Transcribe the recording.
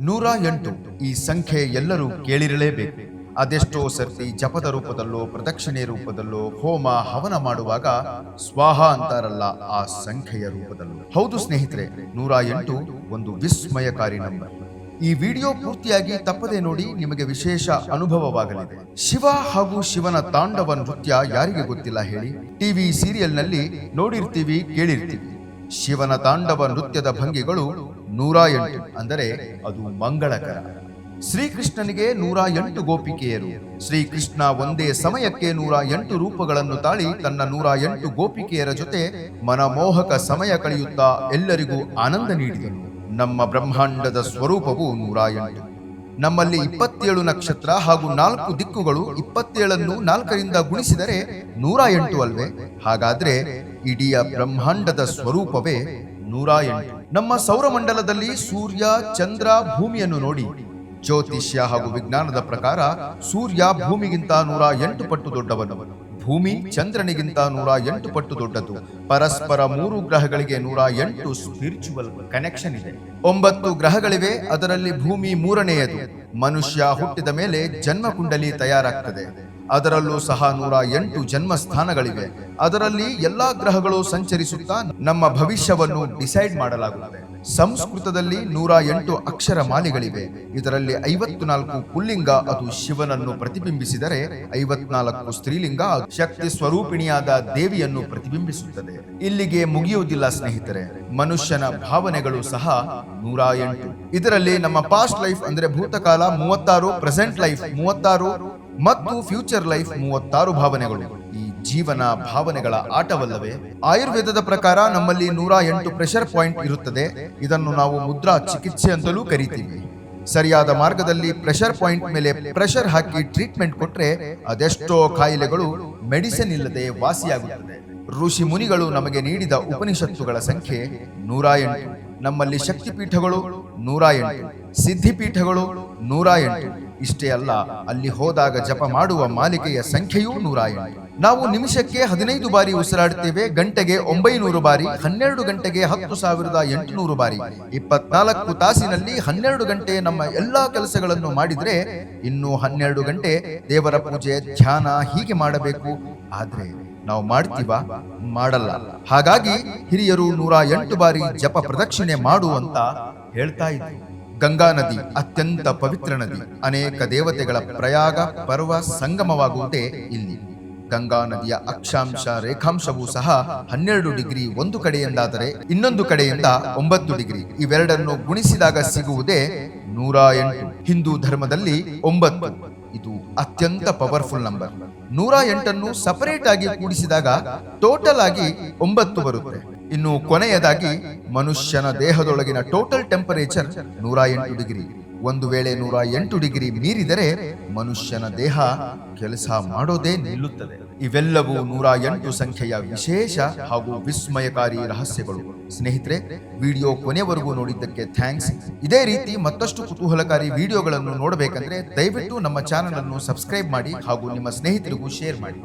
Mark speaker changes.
Speaker 1: ನೂರ ಎಂಟು ಈ ಸಂಖ್ಯೆ ಎಲ್ಲರೂ ಕೇಳಿರಲೇಬೇಕು. ಅದೆಷ್ಟೋ ಸರ್ತಿ ಜಪದ ರೂಪದಲ್ಲೋ, ಪ್ರದಕ್ಷಿಣೆ ರೂಪದಲ್ಲೋ, ಹೋಮ, ಹವನ ಮಾಡುವಾಗ ಸ್ವಾಹ ಅಂತಾರಲ್ಲ ಆ ಸಂಖ್ಯೆಯ ರೂಪದಲ್ಲೂ. ಹೌದು ಸ್ನೇಹಿತರೆ, ನೂರ ಎಂಟು ಒಂದು ವಿಸ್ಮಯಕಾರಿ ನಂಬರ್. ಈ ವಿಡಿಯೋ ಪೂರ್ತಿಯಾಗಿ ತಪ್ಪದೆ ನೋಡಿ ನಿಮಗೆ ವಿಶೇಷ ಅನುಭವವಾಗಲಿದೆ. ಶಿವ ಹಾಗೂ ಶಿವನ ತಾಂಡವ ನೃತ್ಯ ಯಾರಿಗೆ ಗೊತ್ತಿಲ್ಲ ಹೇಳಿ? ಟಿವಿ ಸೀರಿಯಲ್ನಲ್ಲಿ ನೋಡಿರ್ತೀವಿ, ಕೇಳಿರ್ತೀವಿ. ಶಿವನ ತಾಂಡವ ನೃತ್ಯದ ಭಂಗಿಗಳು ನೂರ ಎಂಟು ಅಂದರೆ ಅದು ಮಂಗಳಕರ. ಶ್ರೀಕೃಷ್ಣನಿಗೆ ನೂರ ಎಂಟು ಗೋಪಿಕೆಯರು. ಶ್ರೀಕೃಷ್ಣ ಒಂದೇ ಸಮಯಕ್ಕೆ ನೂರ ಎಂಟು ರೂಪಗಳನ್ನು ತಾಳಿ ತನ್ನ ನೂರ ಎಂಟು ಗೋಪಿಕೆಯರ ಜೊತೆ ಮನಮೋಹಕ ಸಮಯ ಕಳೆಯುತ್ತಾ ಎಲ್ಲರಿಗೂ ಆನಂದ ನೀಡಿದನು. ನಮ್ಮ ಬ್ರಹ್ಮಾಂಡದ ಸ್ವರೂಪವು ನೂರ ನಮ್ಮಲ್ಲಿ ಇಪ್ಪತ್ತೇಳು ನಕ್ಷತ್ರ ಹಾಗೂ ನಾಲ್ಕು ದಿಕ್ಕುಗಳು ಇಪ್ಪತ್ತೇಳನ್ನು ನಾಲ್ಕರಿಂದ ಗುಣಿಸಿದರೆ ನೂರ ಎಂಟು ಅಲ್ವೇ? ಹಾಗಾದ್ರೆ ಇಡೀ ಬ್ರಹ್ಮಾಂಡದ ಸ್ವರೂಪವೇ ನೂರ ಎಂಟು. ನಮ್ಮ ಸೌರಮಂಡಲದಲ್ಲಿ ಸೂರ್ಯ, ಚಂದ್ರ ಭೂಮಿಯನ್ನು ನೋಡಿ. ಜ್ಯೋತಿಷ್ಯ ಹಾಗೂ ವಿಜ್ಞಾನದ ಪ್ರಕಾರ ಸೂರ್ಯ ಭೂಮಿಗಿಂತ ನೂರ ಎಂಟು ಪಟ್ಟು ದೊಡ್ಡವನು. ಭೂಮಿ ಚಂದ್ರನಿಗಿಂತ ನೂರ ಎಂಟು ಪಟ್ಟು ದೊಡ್ಡದು. ಪರಸ್ಪರ ಮೂರು ಗ್ರಹಗಳಿಗೆ ನೂರ ಎಂಟು ಸ್ಪಿರಿಚುವಲ್ ಕನೆಕ್ಷನ್ ಇದೆ. ಒಂಬತ್ತು ಗ್ರಹಗಳಿವೆ, ಅದರಲ್ಲಿ ಭೂಮಿ ಮೂರನೆಯದು. ಮನುಷ್ಯ ಹುಟ್ಟಿದ ಮೇಲೆ ಜನ್ಮ ಕುಂಡಲಿ ತಯಾರಾಗ್ತದೆ. ಅದರಲ್ಲೂ ಸಹ ನೂರ ಎಂಟು ಜನ್ಮಸ್ಥಾನಗಳಿವೆ. ಅದರಲ್ಲಿ ಎಲ್ಲಾ ಗ್ರಹಗಳು ಸಂಚರಿಸುತ್ತಾ ನಮ್ಮ ಭವಿಷ್ಯವನ್ನು ಡಿಸೈಡ್ ಮಾಡಲಾಗುತ್ತದೆ. ಸಂಸ್ಕೃತದಲ್ಲಿ ನೂರ ಎಂಟು ಅಕ್ಷರ ಮಾಲೆಗಳಿವೆ ಇದರಲ್ಲಿ ಐವತ್ತು ನಾಲ್ಕು ಪುಲ್ಲಿಂಗ ಅದು ಶಿವನನ್ನು ಪ್ರತಿಬಿಂಬಿಸಿದರೆ ಐವತ್ನಾಲ್ಕು ಸ್ತ್ರೀಲಿಂಗ ಶಕ್ತಿ ಸ್ವರೂಪಿಣಿಯಾದ ದೇವಿಯನ್ನು ಪ್ರತಿಬಿಂಬಿಸುತ್ತದೆ. ಇಲ್ಲಿಗೆ ಮುಗಿಯುವುದಿಲ್ಲ ಸ್ನೇಹಿತರೆ. ಮನುಷ್ಯನ ಭಾವನೆಗಳು ಸಹ ನೂರ ಎಂಟು. ಇದರಲ್ಲಿ ನಮ್ಮ ಪಾಸ್ಟ್ ಲೈಫ್ ಅಂದ್ರೆ ಭೂತಕಾಲ ಮೂವತ್ತಾರು ಪ್ರೆಸೆಂಟ್ ಲೈಫ್ ಮೂವತ್ತಾರು ಮತ್ತು ಫ್ಯೂಚರ್ ಲೈಫ್ ಮೂವತ್ತಾರು ಭಾವನೆಗಳು. ಈ ಜೀವನ ಭಾವನೆಗಳ ಆಟವಲ್ಲವೇ? ಆಯುರ್ವೇದದ ಪ್ರಕಾರ ನಮ್ಮಲ್ಲಿ ನೂರ ಎಂಟು ಪ್ರೆಷರ್ ಪಾಯಿಂಟ್ ಇರುತ್ತದೆ. ಇದನ್ನು ನಾವು ಮುದ್ರಾ ಚಿಕಿತ್ಸೆ ಅಂತಲೂ ಕರಿತೀವಿ. ಸರಿಯಾದ ಮಾರ್ಗದಲ್ಲಿ ಪ್ರೆಷರ್ ಪಾಯಿಂಟ್ ಮೇಲೆ ಪ್ರೆಷರ್ ಹಾಕಿ ಟ್ರೀಟ್ಮೆಂಟ್ ಕೊಟ್ರೆ ಅದೆಷ್ಟೋ ಕಾಯಿಲೆಗಳು ಮೆಡಿಸಿನ್ ಇಲ್ಲದೆ ವಾಸಿಯಾಗುತ್ತದೆ. ಋಷಿ ಮುನಿಗಳು ನಮಗೆ ನೀಡಿದ ಉಪನಿಷತ್ತುಗಳ ಸಂಖ್ಯೆ ನೂರ ಎಂಟು. ನಮ್ಮಲ್ಲಿ ಶಕ್ತಿಪೀಠಗಳು ನೂರ ಎಂಟು. ಸಿದ್ಧಿಪೀಠಗಳು ನೂರ ಎಂಟು. ಇಷ್ಟೇ ಅಲ್ಲ, ಅಲ್ಲಿ ಹೋದಾಗ ಜಪ ಮಾಡುವ ಮಾಲಿಕೆಯ ಸಂಖ್ಯೆಯೂ ನೂರ ಎಂಟು ನಾವು ನಿಮಿಷಕ್ಕೆ ಹದಿನೈದು ಬಾರಿ ಉಸಿರಾಡುತ್ತೇವೆ, ಗಂಟೆಗೆ ಒಂಬೈನೂರು ಬಾರಿ, ಹನ್ನೆರಡು ಗಂಟೆಗೆ ಹತ್ತು ಸಾವಿರದ ಎಂಟುನೂರು ಬಾರಿ. ಇಪ್ಪತ್ನಾಲ್ಕು ತಾಸಿನಲ್ಲಿ ಹನ್ನೆರಡು ಗಂಟೆ ನಮ್ಮ ಎಲ್ಲಾ ಕೆಲಸಗಳನ್ನು ಮಾಡಿದ್ರೆ, ಇನ್ನು ಹನ್ನೆರಡು ಗಂಟೆ ದೇವರ ಪೂಜೆ, ಧ್ಯಾನ ಹೀಗೆ ಮಾಡಬೇಕು. ಆದ್ರೆ ನಾವು ಮಾಡ್ತೀವ? ಮಾಡಲ್ಲ. ಹಾಗಾಗಿ ಹಿರಿಯರು ನೂರ ಎಂಟು ಬಾರಿ ಜಪ ಪ್ರದಕ್ಷಿಣೆ ಮಾಡು ಅಂತ ಹೇಳ್ತಾ ಇದ್ರು ಗಂಗಾ ನದಿ ಅತ್ಯಂತ ಪವಿತ್ರ ನದಿ. ಅನೇಕ ದೇವತೆಗಳ ಪ್ರಯಾಗ, ಪರ್ವ ಸಂಗಮವಾಗುವುದೇ ಇಲ್ಲಿ. ಗಂಗಾ ನದಿಯ ಅಕ್ಷಾಂಶ, ರೇಖಾಂಶವೂ ಸಹ ಹನ್ನೆರಡು ಡಿಗ್ರಿ ಒಂದು ಕಡೆಯಿಂದಾದರೆ ಇನ್ನೊಂದು ಕಡೆಯಿಂದ ಒಂಬತ್ತು ಡಿಗ್ರಿ. ಇವೆರಡನ್ನು ಗುಣಿಸಿದಾಗ ಸಿಗುವುದೇ ನೂರ ಎಂಟು. ಹಿಂದೂ ಧರ್ಮದಲ್ಲಿ ಒಂಬತ್ತು. ಇದು ಅತ್ಯಂತ ಪವರ್ಫುಲ್ ನಂಬರ್ ನೂರ ಎಂಟನ್ನು ಸಪರೇಟ್ ಆಗಿ ಕೂಡಿಸಿದಾಗ ಟೋಟಲ್ ಆಗಿ ಒಂಬತ್ತು ಬರುತ್ತೆ. ಇನ್ನು ಕೊನೆಯದಾಗಿ ಮನುಷ್ಯನ ದೇಹದೊಳಗಿನ ಟೋಟಲ್ ಟೆಂಪರೇಚರ್ ನೂರ ಎಂಟು ಡಿಗ್ರಿ. ಒಂದು ವೇಳೆ ನೂರ ಎಂಟು ಡಿಗ್ರಿ ಮೀರಿದರೆ ಮನುಷ್ಯನ ದೇಹ ಕೆಲಸ ಮಾಡೋದೇ ನಿಲ್ಲುತ್ತದೆ. ಇವೆಲ್ಲವೂ ನೂರ ಎಂಟು ಸಂಖ್ಯೆಯ ವಿಶೇಷ ಹಾಗೂ ವಿಸ್ಮಯಕಾರಿ ರಹಸ್ಯಗಳು. ಸ್ನೇಹಿತರೆ, ವಿಡಿಯೋ ಕೊನೆವರೆಗೂ ನೋಡಿದ್ದಕ್ಕೆ ಥ್ಯಾಂಕ್ಸ್. ಇದೇ ರೀತಿ ಮತ್ತಷ್ಟು ಕುತೂಹಲಕಾರಿ ವಿಡಿಯೋಗಳನ್ನು ನೋಡಬೇಕಂದ್ರೆ ದಯವಿಟ್ಟು ನಮ್ಮ ಚಾನಲ್ ಅನ್ನು ಸಬ್ಸ್ಕ್ರೈಬ್ ಮಾಡಿ ಹಾಗೂ ನಿಮ್ಮ ಸ್ನೇಹಿತರಿಗೂ ಶೇರ್ ಮಾಡಿ.